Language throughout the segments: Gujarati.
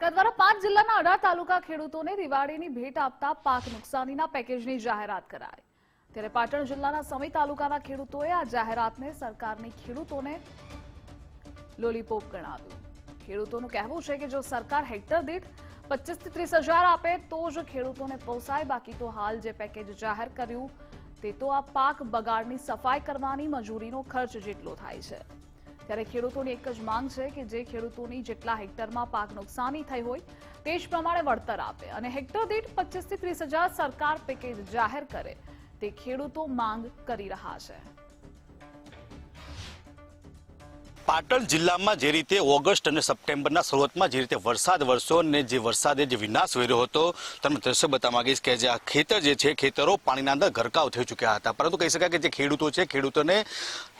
સરકાર દ્વારા પાંચ જિલ્લાના અઢાર તાલુકા ખેડૂતોને દિવાળીની ભેટ આપતા પાક નુકસાનીના પેકેજની જાહેરાત કરાઈ. ત્યારે પાટણ જિલ્લાના સમી તાલુકાના ખેડૂતોએ આ જાહેરાતને સરકારની ખેડૂતોને લોલીપોપ ગણાવ્યું. ખેડૂતોનું કહેવું છે કે જો સરકાર હેક્ટર દીઠ પચીસથી ત્રીસ હજાર આપે, તો જ ખેડૂતોને પોસાય. બાકી તો હાલ જે પેકેજ જાહેર કર્યું, તે તો આ પાક બગાડની સફાઈ કરવાની મજૂરીનો ખર્ચ જેટલો થાય છે. ત્યારે ખેડૂતોની એક જ માંગ છે કે જે ખેડૂતોની જેટલા હેક્ટરમાં પાક નુકસાની થઈ હોય તે જ પ્રમાણે વળતર આપે અને હેક્ટર દીઠ પચીસથી ત્રીસ હજાર સરકાર પેકેજ જાહેર કરે તે ખેડૂતો માંગ કરી રહ્યા છે. પાટણ જિલ્લામાં જે રીતે ઓગસ્ટ અને સપ્ટેમ્બરના શરૂઆતમાં જે રીતે વરસાદ વરસ્યો અને જે વરસાદે જે વિનાશ વેર્યો હતો, તમને દ્રશ્ય બતાવવા માંગીશ કે જે આ ખેતર જે છે, ખેતરો પાણીના અંદર ગરકાવ થઈ ચૂક્યા હતા. પરંતુ કહી શકાય કે જે ખેડૂતો છે, ખેડૂતોને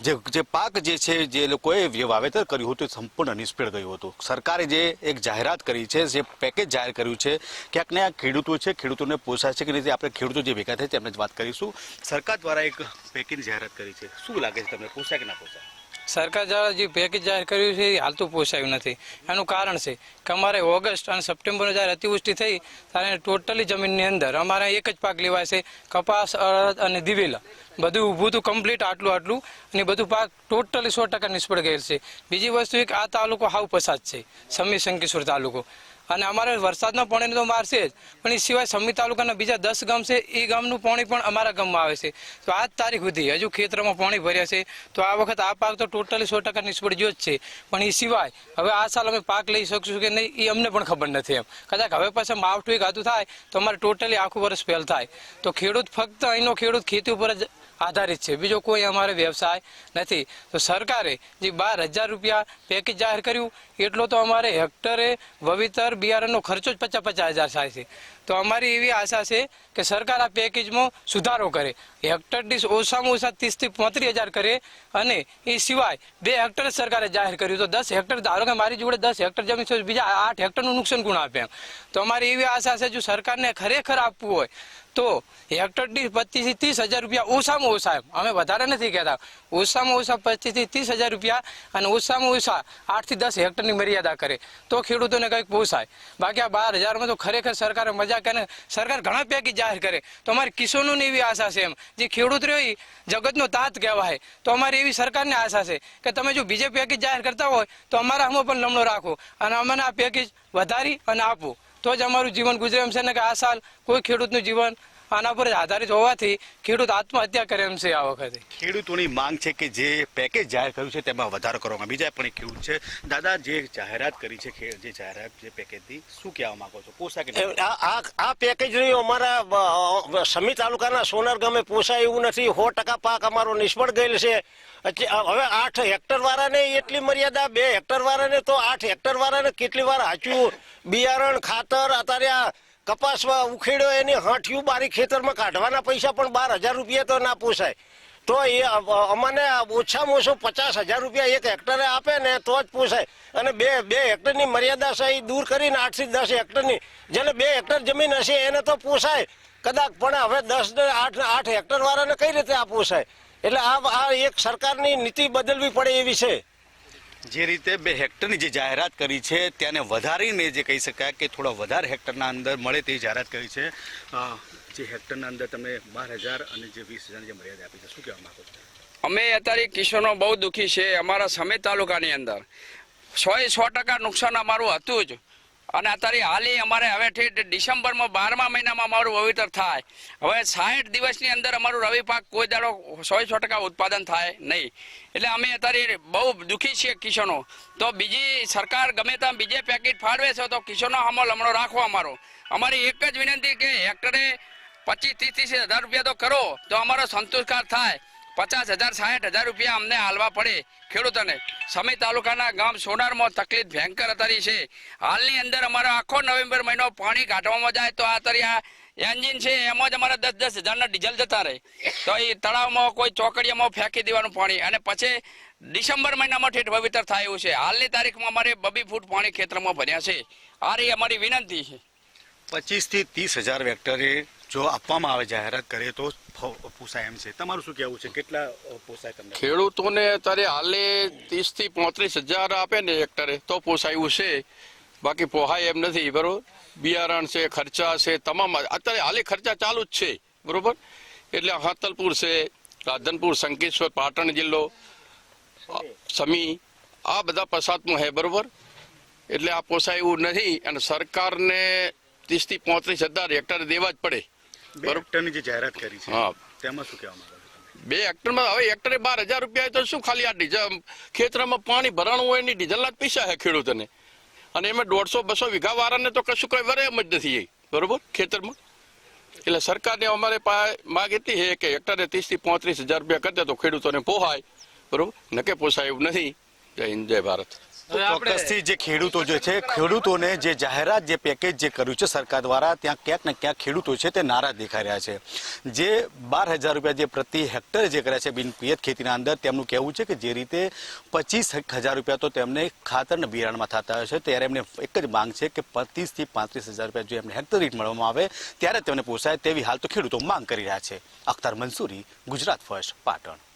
જે જે પાક જે છે, જે લોકોએ વાવેતર કર્યું હતું સંપૂર્ણ નિષ્ફળ ગયું હતું. સરકારે જે એક જાહેરાત કરી છે, જે પેકેજ જાહેર કર્યું છે, ક્યાંક ને આ ખેડૂતો છે, ખેડૂતોને પોસાય છે કે નહીં આપણે ખેડૂતો જે ભેગા થાય તેમને જ વાત કરીશું. સરકાર દ્વારા એક પેકેજ જાહેરાત કરી છે. શું લાગે છે તમને? પોસાય કે ના પોસાય? સરકાર દ્વારા જે પેકેજ જાહેર કર્યું છે એ હાલ તો પોસાયું નથી. એનું કારણ છે કે અમારે ઓગસ્ટ અને સપ્ટેમ્બરમાં જ્યારે અતિવૃષ્ટિ થઈ, ત્યારે ટોટલી જમીનની અંદર અમારે એક જ પાક લેવાય છે કપાસ, અડદ અને દિવેલા. બધું ઊભું હતું કમ્પ્લીટ આટલું આટલું. અને બધું પાક ટોટલી સો ટકા નિષ્ફળ ગયેલ છે. બીજી વસ્તુ એક, આ તાલુકો હાવ પસાદ છે. સમી શંકેશ્વર તાલુકો. અને અમારે વરસાદના પાણીને તો મારશે જ. પણ એ સિવાય સમી તાલુકાના બીજા દસ ગામ છે, એ ગામનું પાણી પણ અમારા ગામમાં આવે છે. તો આજ તારીખ સુધી હજુ ખેતરમાં પાણી ભર્યા છે. તો આ વખત આ પાક તો ટોટલી સો ટકા નિષ્ફળ જ છે. પણ એ સિવાય હવે આ સાલ અમે પાક લઈ શકશું કે નહીં, એ અમને પણ ખબર નથી એમ. કદાચ હવે પાછા માવઠું એક આતું થાય, તો અમારે ટોટલી આખું વર્ષ ફેલ થાય. તો ખેડૂત ફક્ત અહીંનો ખેડૂત ખેતી ઉપર જ આધારિત છે. બીજો કોઈ અમારે વ્યવસાય નથી. તો સરકારે જે બાર હજાર રૂપિયા પેકેજ જાહેર કર્યું એટલો તો અમારે હેક્ટરે વવિતર બિયારણનો ખર્ચો જ પચાસ પચાસ હજાર થાય છે. તો અમારી એવી આશા છે કે સરકાર આ પેકેજમાં સુધારો કરે. હેક્ટર દીઠ ઓછામાં ઓછા ત્રીસથી પાંત્રીસ હજાર કરે અને એ સિવાય બે હેક્ટર સરકારે જાહેર કર્યું. તો દસ હેક્ટર, ધારો કે મારી જોડે દસ હેક્ટર જમીન છે બીજા આઠ હેક્ટરનું નુકસાન ગુણ આપે એમ? તો અમારી એવી આશા છે, જો સરકારને ખરેખર આપવું હોય, તો હેક્ટર દીઠ પચીસથી ત્રીસ હજાર રૂપિયા ઓછામાં ઓછા એમ. અમે વધારે નથી કહેતા. ઓછામાં ઓછા પચીસથી ત્રીસ હજાર રૂપિયા અને ઓછામાં ઓછા આઠથી દસ હેક્ટરની મર્યાદા કરે. તો ખેડૂતોને કંઈક પોસાય. બાકી આ બાર હજારમાં તો ખરેખર સરકારે મજા કરે સરકાર ઘણા પેકેજ જાહેર કરે. તો અમારી કિસાનોની એવી આશા છે એમ. જે ખેડૂત રહ્યો જગતનો તાત કહેવાય. તો અમારી એવી સરકારને આશા છે કે તમે જો બીજે પેકેજ જાહેર કરતા હોય, તો અમારા હમો પણ લમણો રાખો અને અમને આ પેકેજ વધારી અને આપો. તો જ અમારું જીવન ગુજરે એમ છે ને કે આ સાલ કોઈ ખેડૂતનું જીવન આના પર આધારિત હોવાથી ખેડૂત આત્મહત્યા કરે એમ છે આ વખતે. ખેડૂતોની માંગ છે કે જે પેકેજ જાહેર કર્યું છે તેમાં વધારો કરવામાં બીજા પણ ખેડૂત છે. દાદા જે જાહેરાત કરી છે જે જાહેરાત જે પેકેજની શું કહેવા માંગો છો? પોસા કે આ પેકેજ રહ્યું અમારા સમી તાલુકાના સોનર ગામે પોસાય એવું નથી. સો ટકા પાક અમારો નિષ્ફળ ગયેલ છે. હવે આઠ હેક્ટર વાળાને એટલી મર્યાદા બે હેક્ટર વાળાને તો આઠ હેક્ટર વાળાને કેટલી વાર હાચ્યું બિયારણ ખાતર અત્યારે આ કપાસમાં ઉખેડ્યો એની હાંઠિયું બારી ખેતરમાં કાઢવાના પૈસા પણ બાર હજાર રૂપિયા તો ના પોસાય. તો એ અમને ઓછામાં ઓછું પચાસ હજાર રૂપિયા એક હેક્ટરે આપે ને તો જ પોસાય. અને બે બે હેક્ટરની મર્યાદા છે એ દૂર કરીને આઠથી દસ હેક્ટરની. જેને બે હેક્ટર જમીન હશે એને તો પોસાય. કદાચ પણ હવે દસ આઠ આઠ હેક્ટર વાળાને કઈ રીતે આ પોસાય? એટલે આ આ એક સરકારની નીતિ બદલવી પડે એવી છે. જે રીતે બે હેક્ટરની જે જાહેરાત કરી છે તેને વધારીને જે કહી શકાય કે થોડા વધારે હેક્ટરના અંદર મળે તેવી જાહેરાત કરી છે. જે હેક્ટરના અંદર તમે બાર હજાર અને જે વીસ હજારની જે મર્યાદા આપી છે, શું કહેવા માંગો છો? અમે અત્યારે કિશોરો બહુ દુઃખી છે. અમારા સમેત તાલુકાની અંદર સો એ સો ટકા નુકસાન અમારું હતું જ. અને અત્યારે હાલી અમારે હવે ઠેઠ ડિસેમ્બરમાં બારમા મહિનામાં અમારું વાવેતર થાય. હવે સાઠ દિવસની અંદર અમારું રવિ પાક કોઈ દાડો સો સો ટકા ઉત્પાદન થાય નહીં. એટલે અમે અત્યારે બહુ દુઃખી છીએ કિશોનો તો બીજી સરકાર ગમે ત્યાં બીજે પેકેટ ફાળવે છે તો કિશોનો અમલ હમણાં રાખો અમારો. અમારી એક જ વિનંતી કે હેક્ટરે પચીસ ત્રીસ ત્રીસ હજાર રૂપિયા તો કરો, તો અમારો સંતોષકાર થાય. પચાસ હજાર સાઠ હજાર રૂપિયા અમને હાલવા પડે ખેડૂતોને. સમી તાલુકાના ગામ સોનારમાં તકલીફ ભયંકર અત્યારે છે. હાલની અંદર અમારો આખો નવેમ્બર મહિનો પાણી કાઢવામાં જાય તો આ આ એન્જિન છે, એમાં જ અમારા દસ દસ હજારના ડીઝલ જતા રહે. તો એ તળાવમાં કોઈ ચોકડીયામાં ફેંકી દેવાનું પાણી. અને પછી ડિસેમ્બર મહિનામાં ઠેઠ વાવેતર થાય એવું છે. હાલની તારીખમાં અમારે બબી ફૂટ પાણી ખેતરમાં ભર્યા છે. આ રહી અમારી વિનંતી છે. પચીસથી ત્રીસ હજાર વેક્ટરે જો આપવામાં આવે જાહેરાત કરે તો પોસાય એમ છે. તમારું શું કહેવું છે? કેટલા પોસાય તમને? ખેડૂતોને અત્યારે હાલે ત્રીસથી પાંત્રીસ હજાર આપે ને હેક્ટરે, તો પોસાયું છે. બાકી પોહાય એમ નથી, બરોબર? બિયારણ છે, ખર્ચા છે, તમામ અત્યારે હાલે ખર્ચા ચાલુ જ છે, બરોબર? એટલે હાતલપુર છે, રાધનપુર, શંકેશ્વર, પાટણ જિલ્લો સમી, આ બધા પસાતમાં હે, બરોબર? એટલે આ પોસાય એવું નથી અને સરકારને ત્રીસથી પોત્રીસ હજાર હેક્ટર દેવા જ પડે. બરોબર. હેક્ટરની જે જાહેરાત કરી છે હા. તેમાં શું કહેવા માંગે બે હેક્ટરમાં હવે હેક્ટરે બાર હજાર રૂપિયા તો શું ખાલી આ ડીઝલ ખેતરમાં પાણી ભરાણું હોયની ડીઝલના જ પૈસા હે ખેડૂતોને. અને એમાં દોઢસો બસો વીઘા વાળાને તો કશું કઈ વરે એમ જ નથી એ. બરોબર? ખેતરમાં. એટલે સરકારને અમારે માગ એટલી છે કે હેક્ટરે ત્રીસથી પોત્રીસ હજાર રૂપિયા કરતા તો ખેડૂતોને પોહાય. બરોબર? નકે પોસાય એવું નથી. જય હિન્દ જય ભારત. તો ચોક્કસથી જે ખેડૂતો જે છે ખેડૂતોને જે જાહેરાત જે પેકેજ જે કર્યું છે સરકાર દ્વારા ત્યાં ક્યાંક ને ક્યાંક ખેડૂતો છે તે નારાજ દેખાઈ રહ્યા છે. જે બાર હજાર રૂપિયા જે પ્રતિ હેક્ટર જે કર્યા છે બિન પિયત ખેતીના અંદર તેમનું કહેવું છે કે જે રીતે પચીસ હજાર રૂપિયા તો તેમને ખાતરના બિયારણમાં થતા હોય છે ત્યારે એમને એક જ માંગ છે કે પચીસથી પાંત્રીસ હજાર રૂપિયા જો એમને હેક્ટર રેટ મળવામાં આવે ત્યારે તેમને પોસાય તેવી હાલ તો ખેડૂતો માંગ કરી રહ્યા છે. અખ્તર મંસૂરી ગુજરાત ફર્સ્ટ પાટણ.